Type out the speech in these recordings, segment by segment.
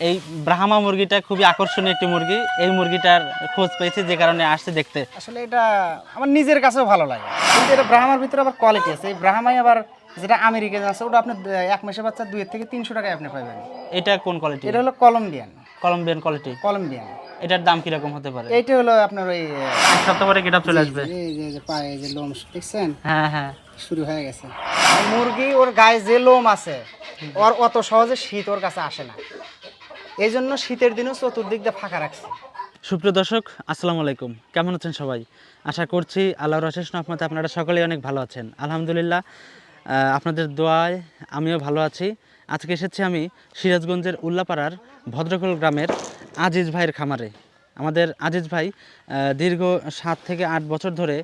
এই ব্রাহ্মা মুরগিটা খুবই আকর্ষণীয় একটি মুরগি। এই মুরগিটার খোঁজ পেয়েছি যে কারণে আসছে দেখতে। আসলে এটা আমার নিজের কাছেও ভালো লাগে। কিন্তু এটা ব্রাহ্মার ভিতরে আবার কোয়ালিটি আছে। এই ব্রাহ্মাই আবার যেটা আমেরিকান আছে ওটা আপনি এক মাসে বাচ্চা দুই থেকে তিনশো টাকায় আপনি পাবেন এটা কোন কোয়ালিটি এটা হলো কলম্বিয়ান। Colombian quality Colombian. এটার দাম কীরকম হতে পারে? এইটা হলো আপনার ওই এক সপ্তাহ পরে গেট চলে আসবে। এই যে যে পায়ে যে লোম দেখছেন? হ্যাঁ হ্যাঁ। শুরু হয়ে গেছে। মুরগি ওর গায়ে যে লোম আছে ওর অত সহজে শীত ওর কাছে আসে না। এই জন্য শীতের দিনও চতুর্দিক দিয়ে ফাঁকা রাখছে। সুপ্রিয় দর্শক, আসসালামু আলাইকুম। কেমন আছেন সবাই? আশা করছি আল্লাহর অশেষ রহমতে আপনারা সকলেই অনেক ভালো আছেন। আলহামদুলিল্লাহ আপনাদের দোয়ায় আমিও ভালো আছি। আজকে এসেছি আমি সিরাজগঞ্জের উল্লাপাড়ার ভদ্রকল গ্রামের আজিজ ভাইয়ের খামারে। আমাদের আজিজ ভাই দীর্ঘ সাত থেকে আট বছর ধরে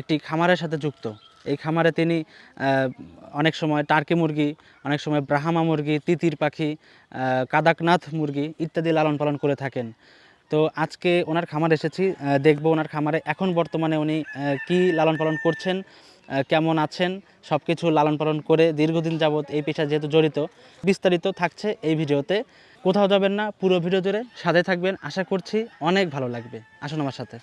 একটি খামারের সাথে যুক্ত। এই খামারে তিনি অনেক সময় টার্কি মুরগি, অনেক সময় ব্রাহ্মা মুরগি, তিতির পাখি কাদাকনাথ মুরগি ইত্যাদি লালন পালন করে থাকেন। তো আজকে ওনার খামারে এসেছি দেখব ওনার খামারে এখন বর্তমানে উনি কি লালন পালন করছেন কেমন আছেন সব কিছু লালন পালন করে দীর্ঘদিন যাবৎ এই পেশা যেহেতু জড়িত, বিস্তারিত থাকছে এই ভিডিওতে। কোথাও যাবেন না, পুরো ভিডিও জুড়ে সাথে থাকবেন, আশা করছি অনেক ভালো লাগবে। আসুন আমার সাথে।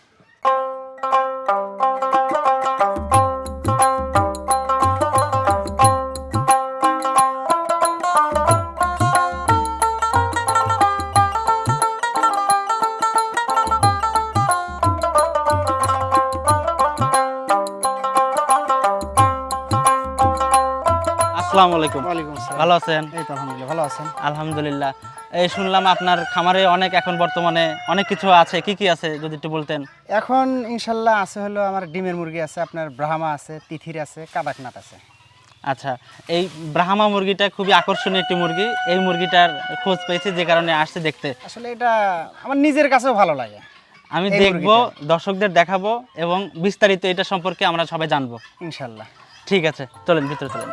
ভালো আছেন? এই তো আলহামদুলিল্লাহ ভালো আছেন? আলহামদুলিল্লাহ। এই শুনলাম আপনার খামারে অনেক এখন বর্তমানে অনেক কিছু আছে কি কি আছে যদি একটু বলতেন? এখন ইনশাল্লাহ আছে হলো আমার ডিমের মুরগি আছে আপনার ব্রাহ্মা আছে তিথির আছে কাদাকনাথ আছে। আচ্ছা এই ব্রাহ্মা মুরগিটা খুবই আকর্ষণীয় একটি মুরগি এই মুরগিটার খোঁজ পেয়েছি যে কারণে আসছে দেখতে। আসলে এটা আমার নিজের কাছেও ভালো লাগে। আমি দেখব দর্শকদের দেখাবো এবং বিস্তারিত এটা সম্পর্কে আমরা সবাই জানব। ইনশাল্লাহ। ঠিক আছে চলেন ভিতরে চলেন।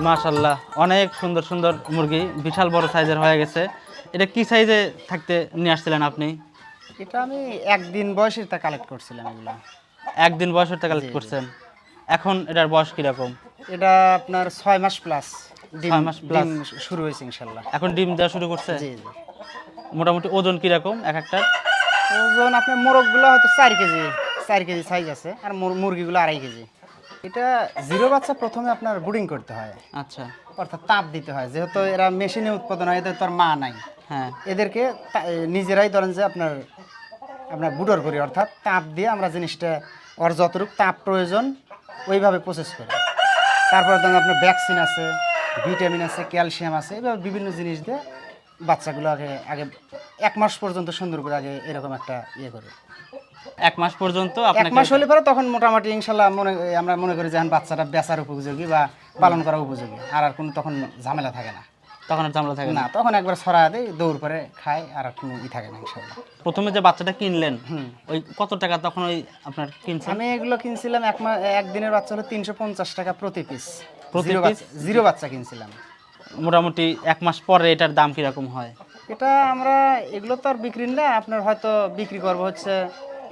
মাশাল্লাহ অনেক সুন্দর সুন্দর মুরগি বিশাল বড় সাইজের হয়ে গেছে। এটা কি সাইজে থাকতে নিয়ে আসছিলেন আপনি? এটা আমি একদিন বয়সের তা কালেক্ট করছিলাম এগুলো। একদিন বয়সের তা কালেক্ট করছেন। এখন এটার বয়স কীরকম? এটা আপনার ছয় মাস প্লাস ছয় মাস? ডিম শুরু হয়েছে ইনশাল্লাহ এখন ডিম দেওয়া শুরু করছে? জি জি। মোটামুটি ওজন কীরকম এক একটার? ওজন আপনার মোরগগুলো হয়তো চার কেজি চার কেজি সাইজ আছে আর মুর- মুরগিগুলো আড়াই কেজি। এটা জিরো বাচ্চা প্রথমে আপনার বুডিং করতে হয়। আচ্ছা। অর্থাৎ তাপ দিতে হয় যেহেতু এরা মেশিনে উৎপাদন হয় এদের তো আর মা নাই। হ্যাঁ। এদেরকে নিজেরাই ধরেন যে আপনার আপনার বুডর করি অর্থাৎ তাপ দিয়ে আমরা জিনিসটা ওর যতটুকু তাপ প্রয়োজন ওইভাবে প্রসেস করি। তারপর ধরেন আপনার ভ্যাকসিন আছে ভিটামিন আছে ক্যালসিয়াম আছে এইভাবে বিভিন্ন জিনিস দিয়ে বাচ্চাগুলো আগে আগে এক মাস পর্যন্ত সুন্দর করে আগে এরকম একটা ইয়ে করি। এক মাস পর্যন্ত এক মাস হলে পরে তখন মোটামুটি ইনশাল্লাহ মনে আমরা মনে করি যে বাচ্চাটা বেচার উপযোগী বা পালন করা উপযোগী। আর আর কোনো তখন ঝামেলা থাকে না। তখন আর জামলা থাকে না। তখন একবার ছড়া দেয় দৌড় করে খায় আর আর কোনো ই থাকে না ইনশাল্লাহ। প্রথমে যে বাচ্চাটা কিনলেন হুম। ওই কত টাকা তখন ওই আপনার কিনছেন? আমি এগুলো কিনছিলাম এক মাস একদিনের বাচ্চা হলো তিনশো পঞ্চাশ টাকা প্রতি পিস প্রতি জিরো বাচ্চা কিনছিলাম। মোটামুটি এক মাস পরে এটার দাম কীরকম হয়? এটা আমরা এগুলো তো আর বিক্রি না আপনার হয়তো বিক্রি করব হচ্ছে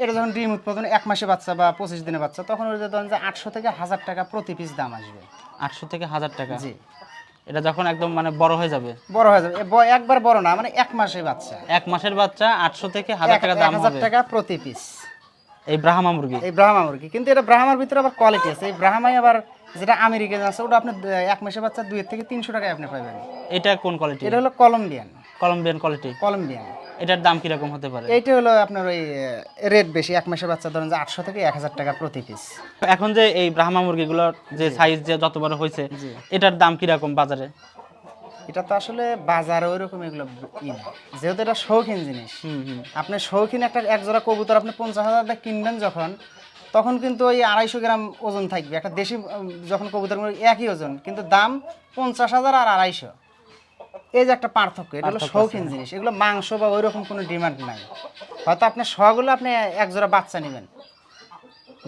এটা যখন ডিম উৎপাদন এক মাসে বাচ্চা বা পঁচিশ দিনে বাচ্চা তখন ওই যে ধরেন যে আটশো থেকে হাজার টাকা প্রতি পিস দাম আসবে। আটশো থেকে হাজার টাকা? জি। এটা যখন একদম মানে বড় হয়ে যাবে? বড় হয়ে যাবে। একবার বড় না মানে এক মাসে বাচ্চা। এক মাসের বাচ্চা আটশো থেকে হাজার টাকা দাম হাজার টাকা প্রতি পিস এই ব্রাহ্মা মুরগি? এই ব্রাহ্মা মুরগি। কিন্তু এটা ব্রাহ্মার ভিতরে আবার কোয়ালিটি আছে। এই ব্রাহ্মাই আবার যেটা আমেরিকান আছে ওটা আপনি এক মাসের বাচ্চা দুই থেকে তিনশো টাকায় আপনি পাবেন। এটা কোন কোয়ালিটি এটা হলো কলম্বিয়ান। কলম্বিয়ান কোয়ালিটি কলম্বিয়ান এটার দাম কীরকম হতে পারে? এইটা হলো আপনার ওই রেট বেশি। এক মাসের বাচ্চা ধরেন যে আটশো থেকে এক হাজার টাকা প্রতি পিস এখন যে এই ব্রাহ্মা মুরগিগুলোর যে সাইজ যে যত বড় হয়েছে এটার দাম কীরকম বাজারে? এটা তো আসলে বাজারে ওই রকম এগুলো যেহেতু এটা শৌখিন জিনিস আপনি শৌখিন একটা এক জোড়া কবুতর আপনি পঞ্চাশ হাজার টাকা কিনবেন যখন তখন কিন্তু ওই আড়াইশো গ্রাম ওজন থাকবে। একটা দেশি যখন কবুতর একই ওজন কিন্তু দাম পঞ্চাশ হাজার আর আড়াইশো। এই যে একটা পার্থক্য এটা হলো শৌখিন জিনিস এগুলো মাংস বা ওই রকম কোনো ডিমান্ড নাই। হয়তো আপনার শগুলো আপনি এক জোড়া বাচ্চা নেবেন।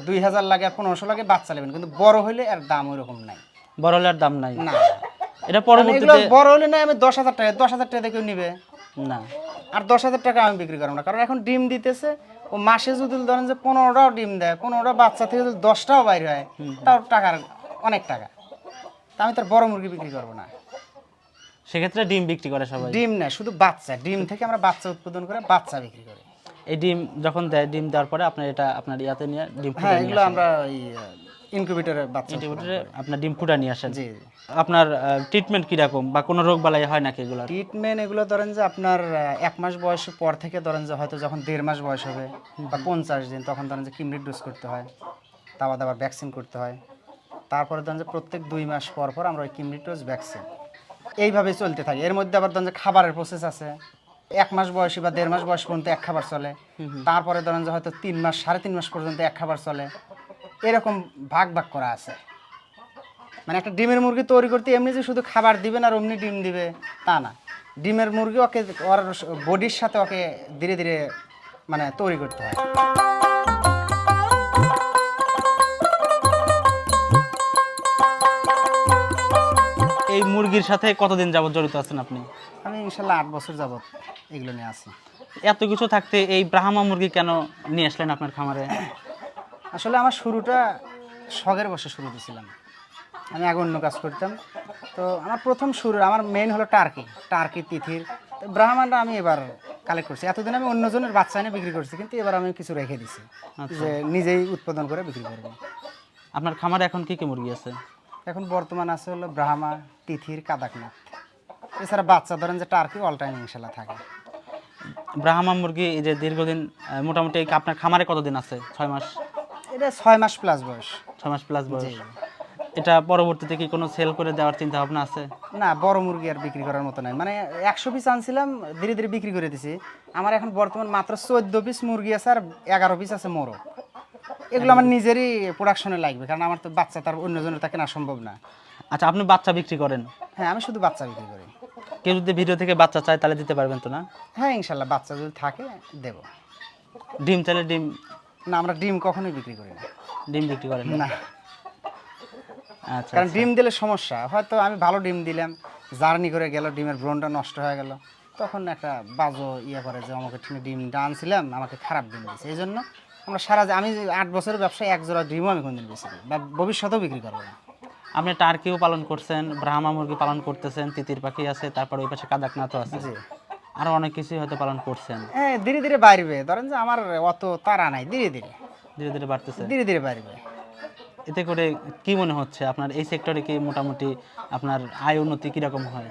দুই হাজার লাগে আর পনেরোশো লাগে বাচ্চা নেবেন কিন্তু বড় হলে আর দাম ওই রকম নাই। বড় হলে আর দাম নাই। না। এটা মানে পরবর্তীতে বড় হলে না আমি দশ হাজার টাকা দশ হাজার টাকা কেউ নিবে? না। আর দশ হাজার টাকা আমি বিক্রি করব না কারণ এখন ডিম দিতেছে ও মাসে যদি ধরেন যে পনেরোটাও ডিম দেয় পনেরোটা বাচ্চা থেকে যদি দশটাও বাইরে হয় তাও টাকার অনেক টাকা। তা আমি তার বড় মুরগি বিক্রি করব না। সেক্ষেত্রে ডিম বিক্রি করে সবাই। ডিম না শুধু বাচ্চা। ডিম থেকে আমরা বাচ্চা উৎপাদন করে বাচ্চা বিক্রি করি। এই ডিম যখন দেয় ডিম দেওয়ার পরে আপনার এটা আপনার ইয়াতে নিয়ে ডিম হ্যাঁ এগুলো আমরা ইনকিউবেটরে বাচ্চা ইনকিউবেটরে আপনার ডিম ফুটা নিয়ে আসেন। জি। আপনার ট্রিটমেন্ট কীরকম? বা কোনো রোগ বালাই হয় নাকি এগুলো? ট্রিটমেন্ট এগুলো ধরেন যে আপনার এক মাস বয়সের পর থেকে ধরেন যে হয়তো যখন দেড় মাস বয়স হবে বা পঞ্চাশ দিন তখন ধরেন যে কিমরিড ডোজ করতে হয় তারপর আবার ভ্যাকসিন করতে হয়। তারপরে ধরেন যে প্রত্যেক দুই মাস পর পর আমরা ওই কিমরিড ডোজ ভ্যাকসিন এইভাবেই চলতে থাকে। এর মধ্যে আবার ধরেন যে খাবারের প্রসেস আছে। এক মাস বয়সী বা দেড় মাস বয়স পর্যন্ত এক খাবার চলে। তারপরে ধরেন যে হয়তো তিন মাস সাড়ে তিন মাস পর্যন্ত এক খাবার চলে। এরকম ভাগ ভাগ করা আছে। মানে একটা ডিমের মুরগি তৈরি করতে এমনি যে শুধু খাবার দিবেন আর অমনি ডিম দিবে তা না। ডিমের মুরগি ওকে ওর বডির সাথে ওকে ধীরে ধীরে মানে তৈরি করতে হয়। এই মুরগির সাথে কতদিন যাবত জড়িত আছেন আপনি? আমি ইনশাল্লাহ আট বছর যাবত এগুলো নিয়ে আসি এত কিছু থাকতে এই ব্রাহ্মা মুরগি কেন নিয়ে আসলেন আপনার খামারে? আসলে আমার শুরুটা শখের বসে শুরু দিয়েছিলাম আমি আগে অন্য কাজ করতাম। তো আমার প্রথম শুরু আমার মেইন হলো টার্কি টার্কি তিথির। তো ব্রাহ্মণটা আমি এবার কালেক্ট করছি। এতদিন আমি অন্যজনের বাচ্চা এনে বিক্রি করছি কিন্তু এবার আমি কিছু রেখে দিছি। যে নিজেই উৎপাদন করে বিক্রি করব। আপনার খামারে এখন কি কি মুরগি আছে? এখন বর্তমান আছে হলো ব্রাহ্মা তিথির কাদাকনাথ। এছাড়া বাচ্চা ধরেন যে টার্কি অল টাইম ইনশাল্লাহ থাকে। ব্রাহ্মা মুরগি এই যে দীর্ঘদিন মোটামুটি আপনার খামারে কতদিন আছে? ছয় মাস? এটা ছয় মাস প্লাস বয়স। ছয় মাস প্লাস বয়স। এটা পরবর্তীতে কি কোনো সেল করে দেওয়ার চিন্তা ভাবনা আছে? না বড় মুরগি আর বিক্রি করার মতো নাই। মানে একশো পিস আনছিলাম ধীরে ধীরে বিক্রি করে দিছি। আমার এখন বর্তমান মাত্র চোদ্দ পিস মুরগি আছে আর এগারো পিস আছে মোরগ। এগুলো আমার নিজেরই প্রোডাকশনে লাগবে কারণ আমার তো বাচ্চা তার অন্যজনের তাকে না সম্ভব না। আচ্ছা আপনি বাচ্চা বিক্রি করেন? হ্যাঁ আমি শুধু বাচ্চা বিক্রি করি। কেউ যদি ভিডিও থেকে বাচ্চা চায় তাহলে দিতে পারবেন তো না? হ্যাঁ ইনশাল্লাহ বাচ্চা যদি থাকে দেব। ডিম চাইলে ডিম? না আমরা ডিম কখনোই বিক্রি করি না। ডিম বিক্রি করেন না? আচ্ছা কারণ ডিম দিলে সমস্যা। হয়তো আমি ভালো ডিম দিলাম জার্নি করে গেল ডিমের ব্রনটা নষ্ট হয়ে গেল। তখন একটা বাজো ইয়ে করে যে আমাকে ডিমটা আনছিলাম আমাকে খারাপ ডিম দিয়েছে। এই জন্য আমরা সারা আমি আট বছরের ব্যবসায় এক জোড়া ডিমও আমি কোনদিন বেশি বা ভবিষ্যতেও বিক্রি করব না। আপনি টার্কিও পালন করছেন ব্রাহ্মা মুরগি পালন করতেছেন তিতির পাখি আছে তারপর ওই পাশে কাদাকনাথও আছে। জি। আরও অনেক কিছুই হয়তো পালন করছেন। হ্যাঁ ধীরে ধীরে বাড়বে। ধরেন যে আমার অত তারা নাই ধীরে ধীরে। ধীরে ধীরে বাড়তেছে। ধীরে ধীরে বাড়বে। এতে করে কি মনে হচ্ছে? আপনার এই সেক্টরে কি মোটামুটি আপনার আয় উন্নতি কীরকম হয়?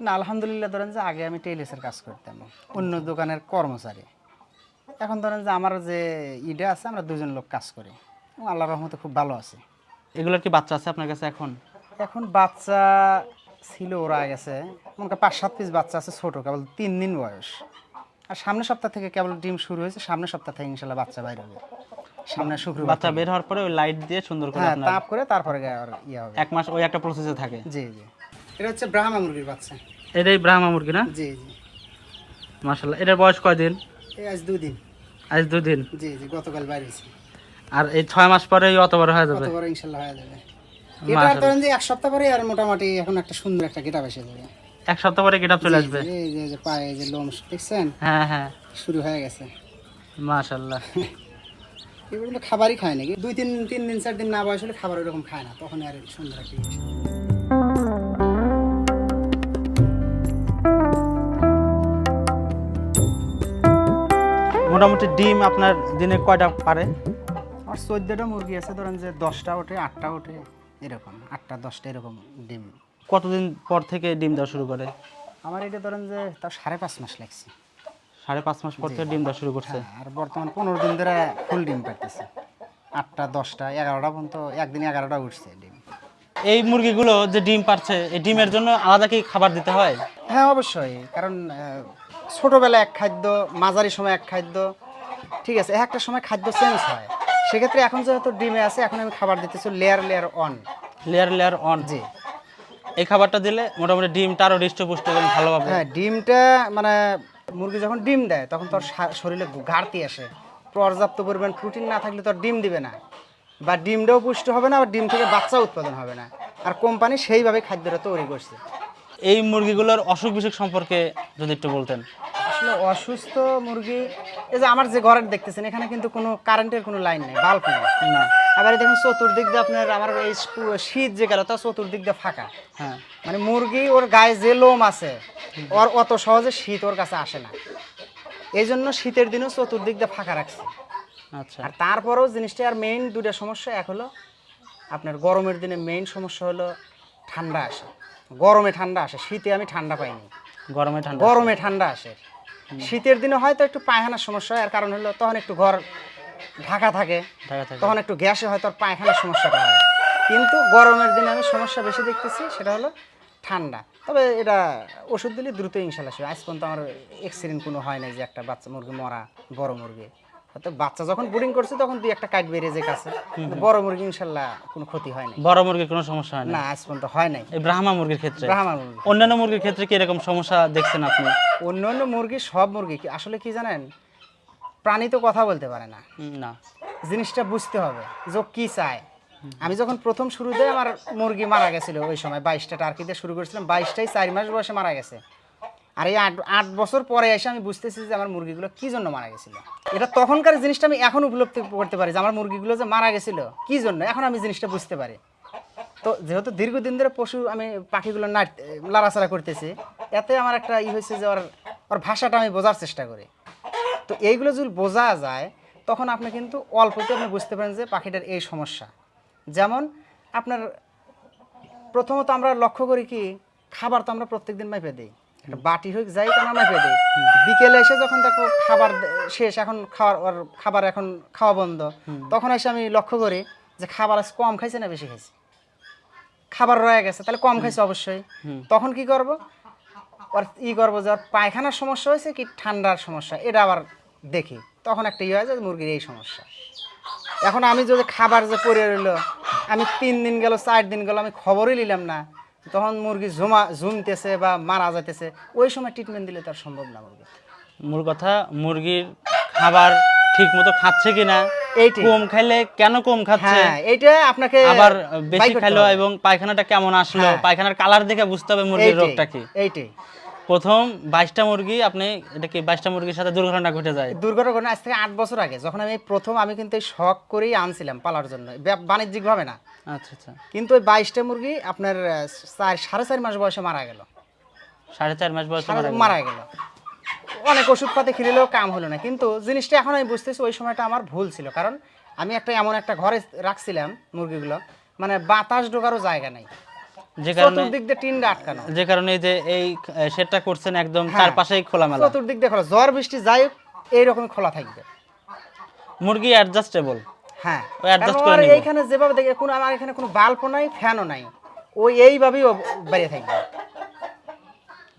না আলহামদুলিল্লাহ ধরেন যে আগে আমি টেইলেসের কাজ করতাম। অন্য দোকানের কর্মচারী। এখন ধরেন যে আমার যে ইডা আছে আমরা দুজন লোক কাজ করি। আল্লাহ রহমতে খুব ভালো আছে। এগুলোর কি বাচ্চা আছে আপনার কাছে এখন? এখন বাচ্চা ছিল ওরা গেছে মনে পাঁচ সাত পিস বাচ্চা আছে ছোট কেবল তিন দিন বয়স। আর সামনের সপ্তাহ থেকে কেবল ডিম শুরু হয়েছে সামনের সপ্তাহ থেকে ইনশাল্লাহ বাচ্চা বাইর হবে। সামনে শুক্রবার বাচ্চা বের হওয়ার পরে ওই লাইট দিয়ে সুন্দর করে হ্যাঁ আপনার তাপ করে তারপরে আর ইয়ে হবে। এক মাস ওই একটা প্রসেসে থাকে। জি জি। এটা হচ্ছে ব্রাহ্মা মুরগির বাচ্চা। এটাই ব্রাহ্মা মুরগি না? জি জি। মাসাল্লাহ এটার বয়স কয়দিন? এই আজ দুদিন। আজ দুদিন? জি জি গতকাল বাইরে হয়েছে আর এই ছয় মাস পরে অত বড় হয়ে যাবে? বড় ইনশাল্লাহ হয়ে যাবে। এটা ধরেন যে এক সপ্তাহ পরে আর মোটামুটি এখন একটা সুন্দর একটা এসে যাবে। এক সপ্তাহ পরে চলে আসবে? এই যে যে পায়ে যে লোম দেখছেন? হ্যাঁ হ্যাঁ। শুরু হয়ে গেছে। মাশাল্লাহ এগুলো খাবারই খায় নাকি? দুই তিন তিন দিন চার দিন না বয়স হলে খাবার ওরকম খায় না। তখন আর সুন্দর একটা মোটামুটি ডিম আপনার দিনে কয়টা পারে? আর চোদ্দটা মুরগি আছে ধরেন যে দশটা ওঠে আটটা ওঠে এরকম আটটা দশটা এরকম ডিম। কতদিন পর থেকে ডিম দেওয়া শুরু করে? আমার এটা ধরেন যে তার সাড়ে পাঁচ মাস লাগছে। সাড়ে পাঁচ মাস পর থেকে ডিম দেওয়া শুরু করছে? হ্যাঁ, আর বর্তমান পনেরো দিন ধরে ফুল ডিম পাইতেছে আটটা দশটা এগারোটা পর্যন্ত একদিন এগারোটা উঠছে ডিম। এই মুরগিগুলো যে ডিম পারছে এই ডিমের জন্য আলাদা কি খাবার দিতে হয়? হ্যাঁ অবশ্যই কারণ ছোটবেলায় এক খাদ্য মাঝারি সময় এক খাদ্য ঠিক আছে এক একটা সময় খাদ্য চেঞ্জ হয়। সেক্ষেত্রে এখন যেহেতু ডিমে আছে এখন আমি খাবার দিতেছি layer layer on layer layer on জি। এই খাবারটা দিলে মোটামুটি ডিমটা আরও হৃষ্টপুষ্ট এবং হবে। হ্যাঁ ডিমটা মানে মুরগি যখন ডিম দেয় তখন তোর শরীরে ঘাটতি আসে। পর্যাপ্ত পরিমাণ প্রোটিন না থাকলে তোর ডিম দিবে না। বা ডিমটাও পুষ্ট হবে না বা ডিম থেকে বাচ্চা উৎপাদন হবে না। আর কোম্পানি সেইভাবে খাদ্যটা তৈরি করছে। এই মুরগিগুলোর অসুখ বিসুখ সম্পর্কে যদি একটু বলতেন। আসলে অসুস্থ মুরগি এই যে আমার যে ঘরের দেখতেছেন এখানে কিন্তু কোনো কারেন্টের কোনো লাইন নেই বাল্ব নেই। না। আবার দেখুন চতুর্দিক দিয়ে আপনার আমার এই শীত যে গেল তা চতুর্দিক দিয়ে ফাঁকা। হ্যাঁ। মানে মুরগি ওর গায়ে যে লোম আছে ওর অত সহজে শীত ওর কাছে আসে না। এই জন্য শীতের দিনও চতুর্দিক দিয়ে ফাঁকা রাখছে। আচ্ছা। আর তারপরেও জিনিসটা আর মেইন দুটা সমস্যা এক হলো আপনার গরমের দিনে মেইন সমস্যা হলো ঠান্ডা আসে। গরমে ঠান্ডা আসে শীতে আমি ঠান্ডা পাইনি। গরমে ঠান্ডা গরমে ঠান্ডা আসে। শীতের দিনে হয়তো একটু পায়খানার সমস্যা হয় আর কারণ হলো তখন একটু ঘর ঢাকা থাকে তখন একটু গ্যাসে হয়তো আর পায়খানার সমস্যাটা হয়। কিন্তু গরমের দিনে আমি সমস্যা বেশি দেখতেছি সেটা হলো ঠান্ডা। তবে এটা ওষুধ দিলে দ্রুত ইনশাল্লাহ আজ পর্যন্ত আমার এক্সিডেন্ট কোনো হয় নাই যে একটা বাচ্চা মুরগি মরা বড় মুরগি। হয়তো বাচ্চা যখন বোর্ডিং করছে তখন দুই একটা কাট বেরিয়ে যে কাছে। বড় মুরগি ইনশাল্লাহ কোনো ক্ষতি হয় নাই। বড় মুরগির কোনো সমস্যা হয় না না আজ পর্যন্ত হয় নাই। এই ব্রাহ্মা মুরগির ক্ষেত্রে? ব্রাহ্মা মুরগি অন্যান্য মুরগির ক্ষেত্রে কি এরকম সমস্যা দেখছেন আপনি? অন্য অন্য মুরগি সব মুরগি কি- আসলে কি জানেন? প্রাণী তো কথা বলতে পারে না। না। জিনিসটা বুঝতে হবে যে কি চায়। আমি যখন প্রথম শুরুতে আমার মুরগি মারা গেছিল ওই সময় বাইশটা টার্কিতে শুরু করেছিলাম বাইশটাই চার মাস বয়সে মারা গেছে। আর এই আট আট বছর পরে এসে আমি বুঝতেছি যে আমার মুরগিগুলো কি জন্য মারা গেছিল। এটা তখনকার জিনিসটা আমি এখন উপলব্ধি করতে পারি যে আমার মুরগিগুলো যে মারা গেছিল, কি জন্য? এখন আমি জিনিসটা বুঝতে পারি। তো যেহেতু দীর্ঘদিন ধরে পশু আমি পাখিগুলো নাট লাড়াচাড়া করতেছি, এতে আমার একটা ই হয়েছে যে ওর ওর ভাষাটা আমি বোঝার চেষ্টা করি। তো এইগুলো যদি বোঝা যায়, তখন আপনি কিন্তু অল্পতে আপনি বুঝতে পারেন যে পাখিটার এই সমস্যা। যেমন আপনার প্রথমত আমরা লক্ষ্য করি কি, খাবার তো আমরা প্রত্যেক দিন মাইপে দিই। একটা বাটি হোক যাই কেন মাইপে দিই বিকেলে এসে যখন দেখো খাবার শেষ এখন খাওয়ার ওর খাবার এখন খাওয়া বন্ধ তখন এসে আমি লক্ষ্য করি যে খাবার আজ কম খাইছে না বেশি খাইছে। খাবার রয়ে গেছে তাহলে কম খাইছে অবশ্যই। তখন কি করব? ওর ই করব যে ওর পায়খানার সমস্যা হয়েছে কি ঠান্ডার সমস্যা এটা আবার দেখি। তখন একটা ইয়ে হয় যে মুরগির এই সমস্যা। এখন আমি যদি খাবার যে পড়ে রইল আমি তিন দিন গেল চার দিন গেল আমি খবরই নিলাম না। তখন মুরগি জমা জমতেছে বা মারা যাইতেছে ওই সময় ট্রিটমেন্ট দিলে তার সম্ভব না মুরগি। মূল কথা মুরগির খাবার ঠিক মতো খাচ্ছে কিনা কম খাইলে কেন কম খাচ্ছে? হ্যাঁ এইটা আপনাকে আবার বেশি খাইলো এবং পায়খানাটা কেমন আসলো হ্যাঁ। পায়খানার কালার দেখে বুঝতে হবে মুরগির রোগটা কি। এইটাই। প্রথম বাইশটা মুরগি আপনি এটা কি বাইশটা মুরগির সাথে দুর্ঘটনা ঘটে যায়? দুর্ঘটনা আজ থেকে আট বছর আগে যখন আমি প্রথম আমি কিন্তু এই শখ করেই আনছিলাম পালার জন্য বাণিজ্যিকভাবে না। আচ্ছা আচ্ছা। কিন্তু ওই বাইশটা মুরগি আপনার চার সাড়ে চার মাস বয়সে মারা গেল। সাড়ে চার মাস বয়সে মারা গেল। অনেক ওষুধ পাতে খেলেও কাম হলো না কিন্তু জিনিসটা এখন আমি বুঝতেছি ওই সময়টা আমার ভুল ছিল কারণ আমি একটা এমন একটা ঘরে রাখছিলাম মুরগিগুলো মানে বাতাস ঢোকারও জায়গা নাই। যে কারণে চতুর্দিক দিয়ে টিনটা আটকানো। যে কারণে এই যে এই সেটটা করছেন একদম হ্যাঁ। চারপাশেই খোলামেলা। চতুর্দিক দিয়ে খোলা। ঝড় বৃষ্টি যাই হোক এইরকমই খোলা থাকবে। মুরগি অ্যাডজাস্টেবল হ্যাঁ। করে এইখানে যেভাবে দেখে কোনো আমার এখানে কোনো বাল্বও নাই ফ্যানও নাই। ওই এইভাবেই বেরিয়ে থাকবে।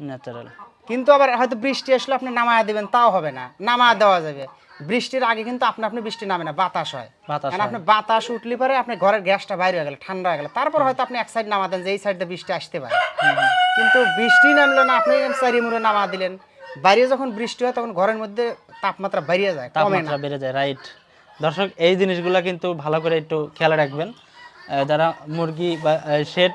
ন্যাচারাল কিন্তু আবার হয়তো বৃষ্টি আসলে আপনি নামায় দেবেন তাও হবে না। নামায় দেওয়া যাবে। বৃষ্টির আগে কিন্তু আপনি আপনি বৃষ্টি নামে না বাতাস হয়। বাতাস কারণ আপনি বাতাস উঠলে পরে আপনি ঘরের গ্যাসটা বাইরে হয়ে গেল ঠান্ডা হয়ে গেল। তারপর হয়তো আপনি এক সাইড নামা দেন যে এই সাইড বৃষ্টি আসতে পারে। কিন্তু বৃষ্টি নামলো না আপনি চারি মুড়ে নামা দিলেন। বাইরে যখন বৃষ্টি হয় তখন ঘরের মধ্যে তাপমাত্রা বেরিয়ে যায় তাপমাত্রা বেড়ে যায় রাইট দর্শক এই জিনিসগুলো কিন্তু ভালো করে একটু খেয়াল রাখবেন। যারা মুরগি বা শেড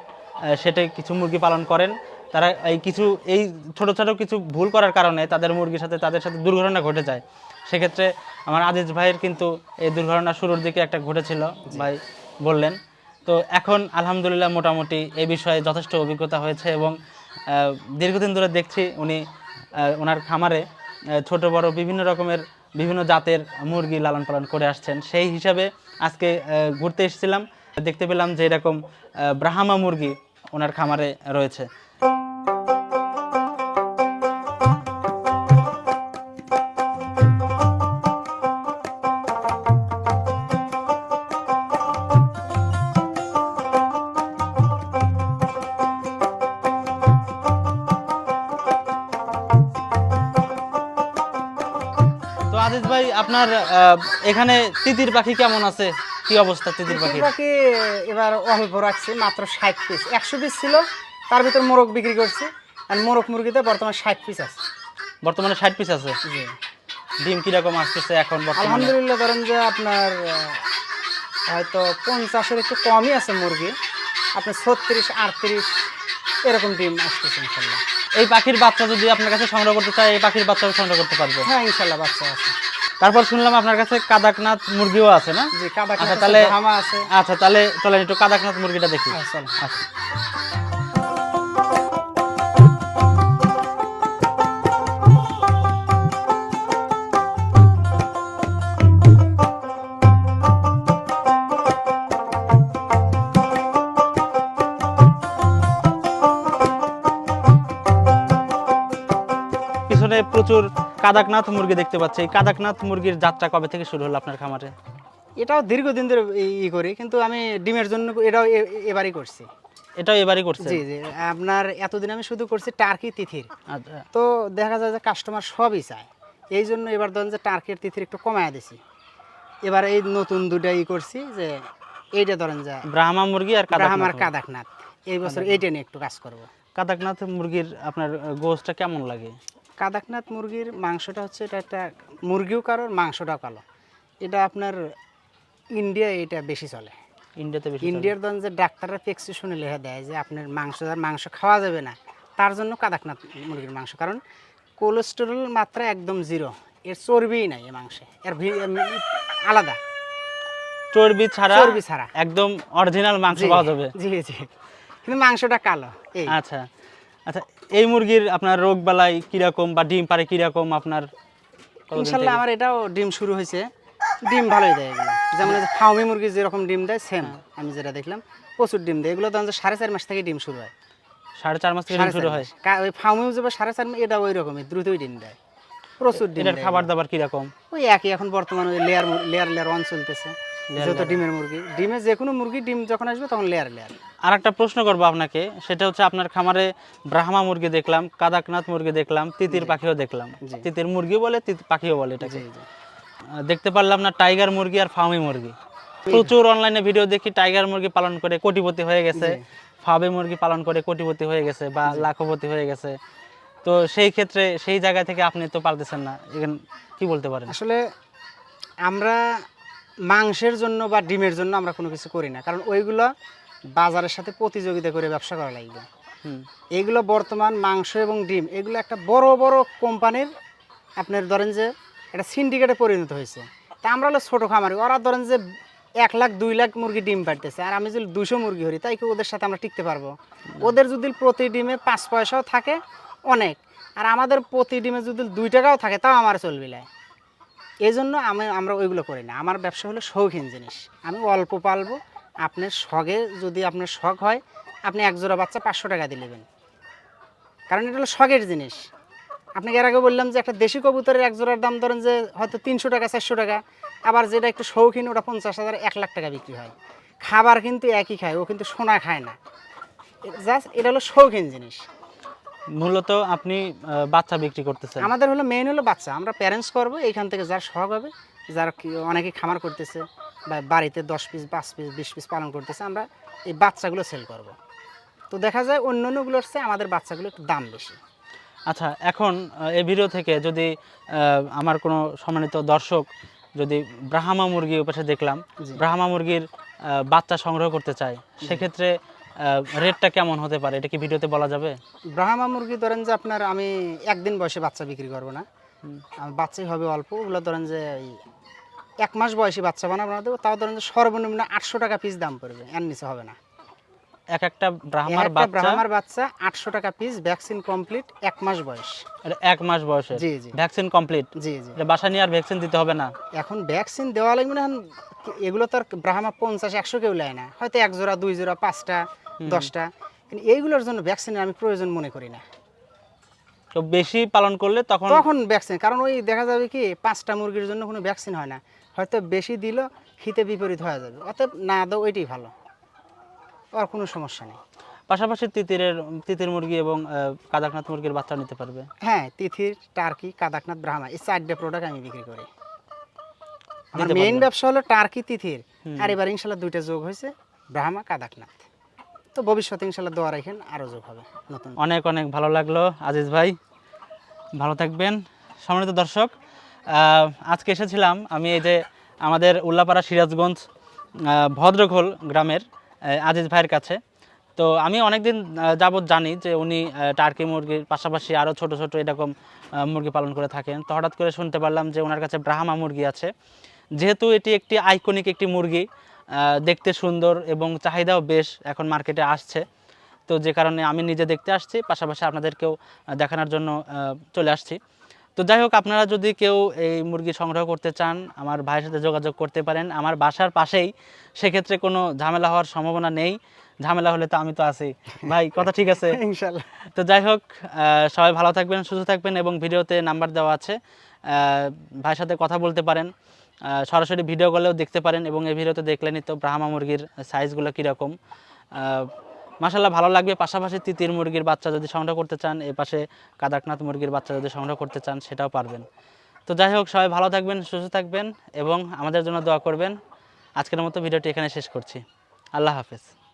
সেটে কিছু মুরগি পালন করেন তারা এই কিছু এই ছোট ছোট কিছু ভুল করার কারণে তাদের মুরগির সাথে তাদের সাথে দুর্ঘটনা ঘটে যায়। সেক্ষেত্রে আমার আজিজ ভাইয়ের কিন্তু এই দুর্ঘটনা শুরুর দিকে একটা ঘটেছিল ভাই বললেন। তো এখন আলহামদুলিল্লাহ মোটামুটি এ বিষয়ে যথেষ্ট অভিজ্ঞতা হয়েছে এবং দীর্ঘদিন ধরে দেখছি উনি ওনার খামারে ছোট বড় বিভিন্ন রকমের বিভিন্ন জাতের মুরগি লালন পালন করে আসছেন। সেই হিসাবে আজকে ঘুরতে এসেছিলাম। দেখতে পেলাম যে এরকম ব্রাহ্মা মুরগি ওনার খামারে রয়েছে। আজিজ ভাই আপনার এখানে তিতির পাখি কেমন আছে? কি অবস্থা তিতির পাখি পাখি এবার অল্প রাখছি মাত্র ষাট পিস একশো পিস ছিল তার ভিতর মোরগ বিক্রি করছি। আর মোরগ মুরগিতে বর্তমানে ষাট পিস আছে। বর্তমানে ষাট পিস আছে? ডিম কীরকম আসতেছে এখন আলহামদুলিল্লাহ ধরেন যে আপনার হয়তো পঞ্চাশের একটু কমই আছে মুরগি। আপনার ছত্রিশ আটত্রিশ এরকম ডিম আসতেছে ইনশাল্লাহ। এই পাখির বাচ্চা যদি আপনার কাছে সংগ্রহ করতে চায় এই পাখির বাচ্চা সংগ্রহ করতে পারবে? হ্যাঁ ইনশাল্লাহ বাচ্চা আছে। তারপর শুনলাম আপনার কাছে কাদাকনাথ মুরগিও আছে না? আচ্ছা, তাহলে- আছে। আচ্ছা তাহলে চলেন একটু কাদাকনাথ মুরগিটা দেখি। হ্যাঁ, আচ্ছা। পিছনে প্রচুর কাদাকনাথ মুরগি দেখতে পাচ্ছি। এই কাদাকনাথ মুরগির যাত্রা কবে থেকে শুরু হলো আপনার খামারে? এটাও দীর্ঘদিন ধরে ই- করি কিন্তু আমি ডিমের জন্য এটাও এবারই করছি। এটাও এবারই করছে জি জি। আপনার এতদিন আমি শুধু করছি টার্কি তিথির। আচ্ছা। তো দেখা যায় যে কাস্টমার সবই চায়। এই জন্য এবার ধরেন যে টার্কির তিথির একটু কমায় দিছি। এবার এই নতুন দুটা ই করছি যে এইটা ধরেন যে ব্রাহ্মা মুরগি আর ব্রাহ্মার কাদাকনাথ কাদাকনাথ। এই বছর এইটা নিয়ে একটু কাজ করব। কাদাকনাথ মুরগির আপনার গোশটা কেমন লাগে? কাদাকনাথ মুরগির মাংসটা হচ্ছে এটা একটা মুরগিও কারোর মাংসটাও কালো। এটা আপনার ইন্ডিয়া এটা বেশি চলে। ইন্ডিয়াতে বেশি ইন্ডিয়ার ধরেন যে ডাক্তাররা প্রেসক্রিপশনে লিখে দেয় যে আপনার মাংস মাংস খাওয়া যাবে না তার জন্য কাদাকনাথ মুরগির মাংস। কারণ কোলেস্টেরল মাত্রা একদম জিরো। এর চর্বিই নাই এ মাংসে। এর আলাদা। চর্বি ছাড়া চর্বি ছাড়া। একদম অরিজিনাল মাংস পাওয়া যাবে। জি জি। কিন্তু মাংসটা কালো এই। আচ্ছা। আচ্ছা এই মুরগির আপনার রোগ বালাই কীরকম বা ডিম পারে কীরকম আপনার ইনশাল্লাহ আমার এটাও ডিম শুরু হয়েছে। ডিম ভালোই দেয় এগুলো। যেমন ফাউমি মুরগি যেরকম ডিম দেয় সেম হ্যাঁ। আমি যেটা দেখলাম প্রচুর ডিম দেয়। এগুলো তো সাড়ে চার মাস থেকে ডিম শুরু হয়। সাড়ে চার মাস থেকে ডিম শুরু হয়? ওই ফাউমিও যাবে সাড়ে চার মাস এটা ওই রকমই দ্রুতই ডিম দেয়। প্রচুর ডিম খাবার দাবার কীরকম? ওই একই এখন বর্তমানে ওই লেয়ার লেয়ার লেয়ার ওয়ান চলতেছে। যত ডিমের মুরগি। ডিমে যে কোনো মুরগি ডিম যখন আসবে তখন লেয়ার লেয়ার। আর একটা প্রশ্ন করব আপনাকে সেটা হচ্ছে আপনার খামারে ব্রাহ্মা মুরগি দেখলাম কাদাকনাথ মুরগি দেখলাম তিতির পাখিও দেখলাম। তিতির মুরগি বলে পাখিও বলে এটাকে। দেখতে পারলাম না টাইগার মুরগি আর ফার্মি মুরগি। প্রচুর অনলাইনে ভিডিও দেখি টাইগার মুরগি পালন করে কোটিপতি হয়ে গেছে। ফার্মি মুরগি পালন করে কোটিপতি হয়ে গেছে বা লাখপতি হয়ে গেছে। তো সেই ক্ষেত্রে সেই জায়গা থেকে আপনি তো পালতেছেন না। এখানে কি বলতে পারেন? আসলে আমরা মাংসের জন্য বা ডিমের জন্য আমরা কোনো কিছু করি না। কারণ ওইগুলো বাজারের সাথে প্রতিযোগিতা করে ব্যবসা করা লাগবে। এগুলো বর্তমান মাংস এবং ডিম এগুলো একটা বড় বড় কোম্পানির আপনার ধরেন যে একটা সিন্ডিকেটে পরিণত হয়েছে। তা আমরা হলো ছোটো খামারি ওরা ধরেন যে এক লাখ দুই লাখ মুরগি ডিম পাড়তেছে। আর আমি যদি দুশো মুরগি হরি তাই কি ওদের সাথে আমরা টিকতে পারব? ওদের যদি প্রতি ডিমে পাঁচ পয়সাও থাকে অনেক আর আমাদের প্রতি ডিমে যদি দুই টাকাও থাকে তাও আমার চলবে লাই এই জন্য আমি, আমরা ওইগুলো করি না। আমার ব্যবসা হলো শৌখিন জিনিস। আমি অল্প পালবো, আপনার শখে যদি আপনার শখ হয়, আপনি এক জোড়া বাচ্চা পাঁচশো টাকা দিয়ে নেবেন। কারণ এটা হলো শখের জিনিস। আপনাকে এর আগে বললাম যে একটা দেশি কবুতরের এক জোড়ার দাম ধরেন যে হয়তো তিনশো টাকা, চারশো টাকা, আবার যেটা একটু শৌখিন ওটা পঞ্চাশ হাজার, এক লাখ টাকা বিক্রি হয়। খাবার কিন্তু একই খায়, ও কিন্তু সোনা খায় না। জাস্ট এটা হলো শৌখিন জিনিস। মূলত আপনি বাচ্চা বিক্রি করতেছেন। আমাদের হলো মেইন হলো বাচ্চা। আমরা প্যারেন্টস করব এইখান থেকে যার শখ হবে যার কি অনেকে খামার করতেছে বা বাড়িতে দশ পিস পাঁচ পিস বিশ পিস পালন করতেছে আমরা এই বাচ্চাগুলো সেল করব। তো দেখা যায় অন্য অন্যগুলোর চেয়ে আমাদের বাচ্চাগুলো একটু দাম বেশি। আচ্ছা এখন এই ভিডিও থেকে যদি আমার কোনো সম্মানিত দর্শক যদি ব্রাহ্মা মুরগি পাশে দেখলাম। ব্রাহ্মা মুরগির বাচ্চা সংগ্রহ করতে চায় সেক্ষেত্রে রেটটা কেমন হতে পারে? এটা কি ভিডিওতে বলা যাবে? ব্রাহ্মা মুরগি ধরেন যে আপনার আমি একদিন বয়সে বাচ্চা বিক্রি করব না। বাচ্চাই হবে অল্প ওগুলো ধরেন যে এক মাস বয়সী বাচ্চা বানাবো না দেবো তাও ধরেন যে সর্বনিম্ন আটশো টাকা পিস দাম পড়বে এর নিচে হবে না। এক একটা ব্রাহ্মার বাচ্চা? ব্রাহ্মার বাচ্চা আটশো টাকা পিস ভ্যাকসিন কমপ্লিট এক মাস বয়স। এটা এক মাস বয়সে? জি জি। ভ্যাকসিন কমপ্লিট জি জি। এটা বাসা নিয়ে আর ভ্যাকসিন দিতে হবে না? এখন ভ্যাকসিন দেওয়া লাগবে না এগুলো তো আর ব্রাহ্মা পঞ্চাশ একশো কেউ নেয় না। হয়তো এক জোড়া দুই জোড়া পাঁচটা। দশটা। কিন্তু এইগুলোর জন্য ভ্যাকসিনের আমি প্রয়োজন মনে করি না। তো বেশি পালন করলে তখন তখন ভ্যাকসিন কারণ ওই দেখা যাবে কি পাঁচটা মুরগির জন্য কোনো ভ্যাকসিন হয় না। হয়তো বেশি দিল হিতে বিপরীত হয়ে যাবে। অতএব না দাও ওইটাই ভালো। আর কোনো সমস্যা নেই। পাশাপাশি তিতিরের তিতির মুরগি এবং কাদাকনাথ মুরগির বাচ্চা নিতে পারবে। হ্যাঁ তিথির টার্কি কাদাকনাথ ব্রাহ্মা এই চারটে প্রোডাক্ট আমি বিক্রি করি। আমার মেইন ব্যবসা হলো টার্কি তিথির। আর এবার ইনশাল্লাহ দুইটা যোগ হয়েছে ব্রাহ্মা কাদাকনাথ। তো ভবিষ্যতে ইনশাল্লাহ দোয়া রাখেন আরও যোগ হবে নতুন। অনেক অনেক ভালো লাগল আজিজ ভাই। ভালো থাকবেন। সম্মানিত দর্শক আজকে এসেছিলাম আমি এই যে আমাদের উল্লাপাড়া সিরাজগঞ্জ আহ, ভদ্রখোল গ্রামের আজিজ ভাইয়ের কাছে। তো আমি অনেকদিন যাবৎ জানি যে উনি টার্কি মুরগির পাশাপাশি আরও ছোট ছোট এরকম মুরগি পালন করে থাকেন। তো হঠাৎ করে শুনতে পারলাম যে ওনার কাছে ব্রাহ্মা মুরগি আছে। যেহেতু এটি একটি আইকনিক একটি মুরগি দেখতে সুন্দর এবং চাহিদাও বেশ এখন মার্কেটে আসছে। তো যে কারণে আমি নিজে দেখতে আসছি পাশাপাশি আপনাদেরকেও দেখানোর জন্য চলে আসছি। তো যাই হোক আপনারা যদি কেউ এই মুরগি সংগ্রহ করতে চান আমার ভাইয়ের সাথে যোগাযোগ করতে পারেন। আমার বাসার পাশেই সেক্ষেত্রে কোনো ঝামেলা হওয়ার সম্ভাবনা নেই। ঝামেলা হলে তো আমি তো আছি। ভাই কথা ঠিক আছে? ইনশাল্লাহ। তো যাই হোক সবাই ভালো থাকবেন সুস্থ থাকবেন এবং ভিডিওতে নাম্বার দেওয়া আছে। ভাইয়ের সাথে কথা বলতে পারেন। সরাসরি ভিডিও কলেও দেখতে পারেন এবং এই ভিডিওতে দেখলেনই তো ব্রাহ্মা মুরগির সাইজগুলো কীরকম। মাসাল্লাহ ভালো লাগবে। পাশাপাশি তিতির মুরগির বাচ্চা যদি সংগ্রহ করতে চান, এ পাশে কাদাকনাথ মুরগির বাচ্চা যদি সংগ্রহ করতে চান, সেটাও পারবেন। তো যাই হোক, সবাই ভালো থাকবেন, সুস্থ থাকবেন এবং আমাদের জন্য দোয়া করবেন। আজকের মতো ভিডিওটি এখানে শেষ করছি। আল্লাহ হাফেজ।